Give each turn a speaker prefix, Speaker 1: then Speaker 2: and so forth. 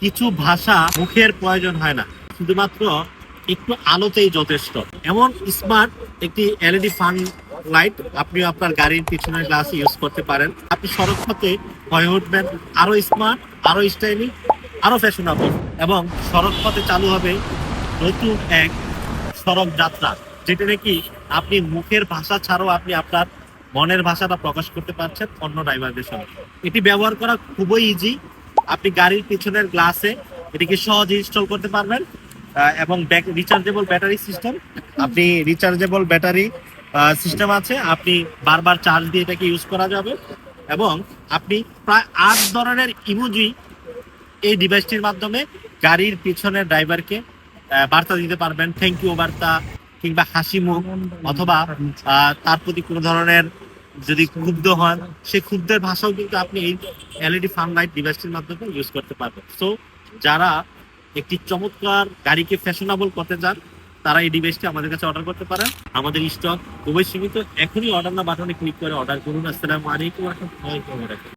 Speaker 1: কিছু ভাষা মুখের প্রয়োজন হয় না। শুধুমাত্র একটু আলোতেই যথেষ্ট। এমন স্মার্ট একটি এলইডি ফান লাইট আপনি আপনার গাড়ির পিছনের গ্লাস ইউজ করতে পারেন। আপনি সড়ক পথে হয়ে উঠবেন। আরও স্মার্ট আরও স্টাইলিশ আরও ফ্যাশনেবল এবং সড়ক পথে চালু হবে নতুন এক সড়ক যাত্রা। যেটা নাকি আপনি মুখের ভাষা ছাড়াও আপনি আপনার মনের ভাষাটা প্রকাশ করতে পারছেন অন্য ড্রাইভারদের সঙ্গে। এটি ব্যবহার করা খুবই ইজি আপনি গাড়ির পিছনের গ্লাসে এটিকে সহজে ইনস্টল করতে পারবেন এবং রিচার্জেবল ব্যাটারি সিস্টেম আপনি রিচার্জেবল ব্যাটারি সিস্টেম আছে, আপনি বারবার চার্জ দিয়ে এটাকে ইউজ করা যাবে। এবং আপনি প্রায় আট ধরনের ইমোজি এই ডিভাইসটির মাধ্যমে গাড়ির পিছনের ড্রাইভারকে বার্তা দিতে পারবেন। থ্যাংক ইউ বার্তা, কিংবা হাসি মুখ, অথবা তার প্রতি কোনো ধরনের যদি ক্ষুব্ধ হন, সেই ক্ষুব্ধের ভাষাও কিন্তু আপনি এই এলইডি ফান লাইট ডিভাইসটির মাধ্যমে ইউজ করতে পারবেন। সো যারা একটি চমৎকার গাড়িকে ফ্যাশনেবল করতে চান, তারা এই ডিভাইসটি আমাদের কাছে অর্ডার করতে পারেন। আমাদের স্টক খুবই সীমিত। এখনই অর্ডার না বাটনে ক্লিক করে অর্ডার করুন। আসসালামু আলাইকুম রাহমাতুল্লাহি